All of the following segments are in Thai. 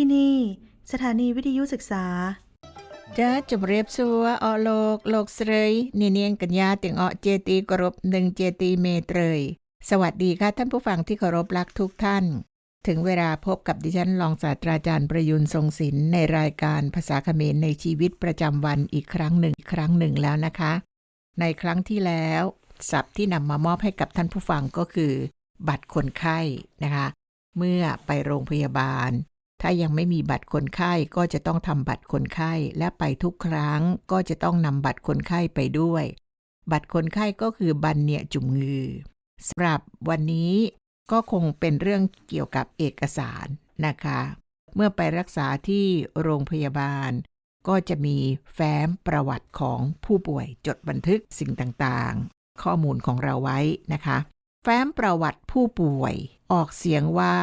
ที่นี่ สถานีวิทยุศึกษาจ้าจมเรียบสัวออโลก โลกเสยนีเนียงกัญญาติงอเจตีกรบหนึ่งเจตีเมตรยสวัสดีค่ะท่านผู้ฟังที่เคารพรักทุกท่าน ถึงเวลาพบกับดิฉันรองศาสตราจารย์ประยุนทรงศิลป์ในรายการภาษาเขมรในชีวิตประจำวันอีกครั้งหนึ่งอีกครั้งหนึ่งแล้วนะคะ ในครั้งที่แล้วศัพท์ที่นำมามอบให้กับท่านผู้ฟังก็คือ บัตรคนไข้นะคะ เมื่อไปโรงพยาบาล ถ้ายังไม่มีบัตรคนไข้ก็จะต้องทำบัตรคนไข้และไปทุกครั้งก็จะต้องนำบัตรคนไข้ไปด้วย บัตรคนไข้ก็คือบันเนียจุมงือสำหรับวันนี้ก็คงเป็นเรื่องเกี่ยวกับเอกสารนะคะ เมื่อไปรักษาที่โรงพยาบาล ก็จะมีแฟ้มประวัติของผู้ป่วยจดบันทึกสิ่งต่างๆ ข้อมูลของเราไว้นะคะ แฟ้มประวัติผู้ป่วยออกเสียงว่า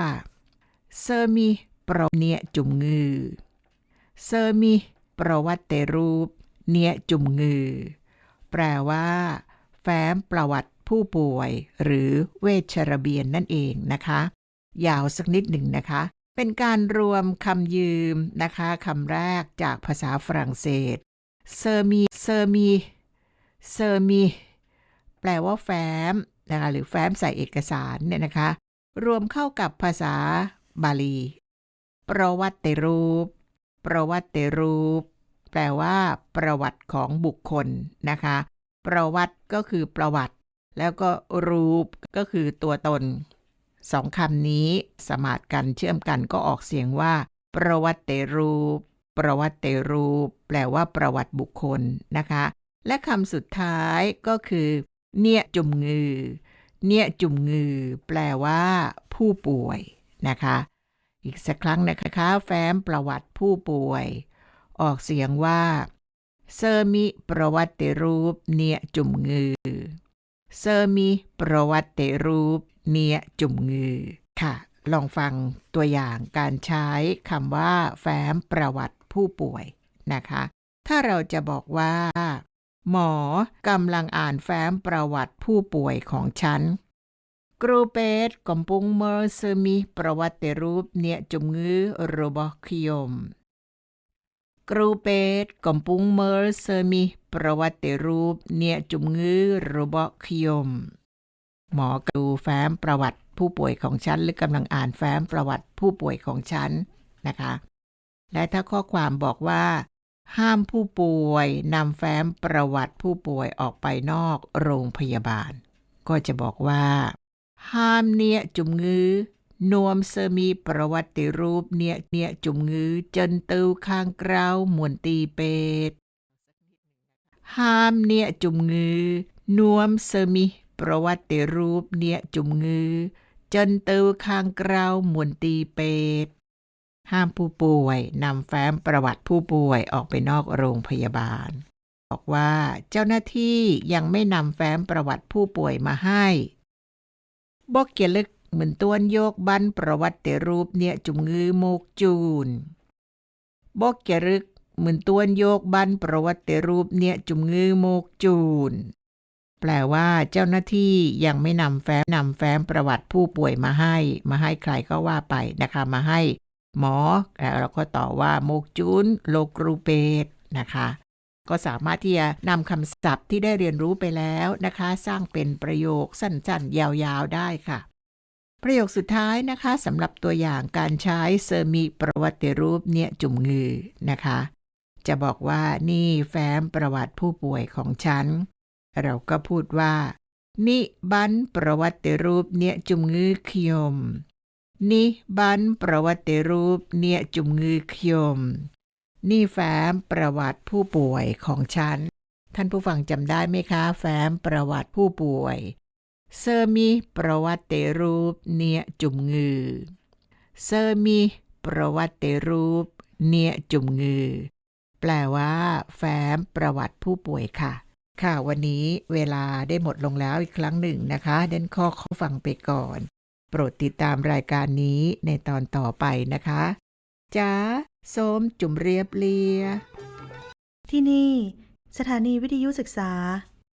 เซอร์มี ปรเนียจุมงือเซอร์มีประวัติรูปเนียจุมงือแปลว่าแฟ้มประวัติผู้ป่วย หรือเวชระเบียนนั่นเองนะคะ ยาวสักนิดหนึ่งนะคะ เป็นการรวมคำยืมนะคะคำแรกจากภาษาฝรั่งเศสเซอร์มีเซอร์มีเซอร์มีแปลว่าแฟ้มนะคะหรือแฟ้มใส่เอกสารเนี่ยนะคะ รวมเข้ากับภาษาบาลี ประวัติรูป ประวัติรูป แปลว่า ประวัติของบุคคลนะคะ ประวัติก็คือประวัติ แล้วก็รูปก็คือตัวตนสองคำนี้สมาดกันเชื่อมกันก็ออกเสียงว่า ประวัติรูป ประวัติรูป แปลว่า ประวัติบุคคลนะคะ และคำสุดท้ายก็คือ เนี่ยจุมงือ เนี่ยจุมงือ แปลว่า ผู้ป่วยนะคะ อีกสักครั้งนะคะแฟ้มประวัติผู้ป่วย ออกเสียงว่าเซอร์มิประวัติรูปเนียจุ่มงือเซอร์มิประวัติรูปเนียจุ่มงือค่ะ ลองฟังตัวอย่างการใช้คำว่า แฟ้มประวัติผู้ป่วยนะคะ ถ้าเราจะบอกว่า หมอกำลังอ่านแฟ้มประวัติผู้ป่วยของฉัน ครูเปตกำปุงเมอร์เซมีประวัติรูปเนี่ยจุมงือโรบอคยมครูเปตกำปุงเมอร์เซมีประวัติรูปเนี่ยจุมงือโรบอคยม หมอดูแฟ้มประวัติผู้ป่วยของฉันหรือกำลังอ่านแฟ้มประวัติผู้ป่วยของฉันนะคะ และถ้าข้อความบอกว่า ห้ามผู้ป่วยนำแฟ้มประวัติผู้ป่วยออกไปนอกโรงพยาบาล ก็จะบอกว่า ห้ามเนี่ยจุมงือนวมเสมีประวัติรูปเนี่ยเนี่ยจุมงือจนตูข้างกราวมวนตีเป็ดห้ามเนี่ยจุมงือนวมเสมีประวัติรูปเนี่ยจุมงือจนตูข้างกราวมวนตีเป็ดห้ามผู้ป่วยนำแฟ้มประวัติผู้ป่วยออกไปนอกโรงพยาบาล บอกว่าเจ้าหน้าที่ยังไม่นำแฟ้มประวัติผู้ป่วยมาให้ บอกเกียลึกเหมือนตัวนโยกบันประวัติแต่รูปเนี่ยจุมงือโมกจูนบอกเกียรึกเหมือนตัวนโยกบันประวัติแต่รูปเนี่ยจุมงือโมกจูนแปลว่าเจ้าหน้าที่ยังไม่นำแฟ้มนำแฟ้มประวัติผู้ป่วยมาให้ มาให้ใครก็ว่าไปนะคะมาให้หมอแล้วเราก็ต่อว่าโมกจูนโลกรูเปตนะคะ ก็สามารถที่จะนำคำศัพท์ที่ได้เรียนรู้ไปแล้วนะคะ สร้างเป็นประโยคสั้นๆ ยาวๆ ได้ค่ะ ประโยคสุดท้ายนะคะสำหรับตัวอย่างการใช้เซอร์มิประวัติรูปเนี่ยจุ่มงือนะคะ จะบอกว่านี่แฟ้มประวัติผู้ป่วยของฉัน เราก็พูดว่านิบันประวัติรูปเนี่ยจุ่มงือขยมนิบันประวัติรูปเนี่ยจุ่มงือขยม นี่แฟ้มประวัติผู้ป่วยของฉัน ท่านผู้ฟังจำได้ไหมคะ แฟ้มประวัติผู้ป่วย เซอร์มีประวัติรูปเนี่ยจุมงือ เซอร์มีประวัติรูปเนี่ยจุมงือ แปลว่า แฟ้มประวัติผู้ป่วยค่ะ ค่ะวันนี้เวลาได้หมดลงแล้วอีกครั้งหนึ่งนะคะเดนข้อเข้าฟังไปก่อน โปรดติดตามรายการนี้ในตอนต่อไปนะคะ จ้าส้มจุ่มเรียบเลีย ที่นี่ สถานีวิทยุศึกษา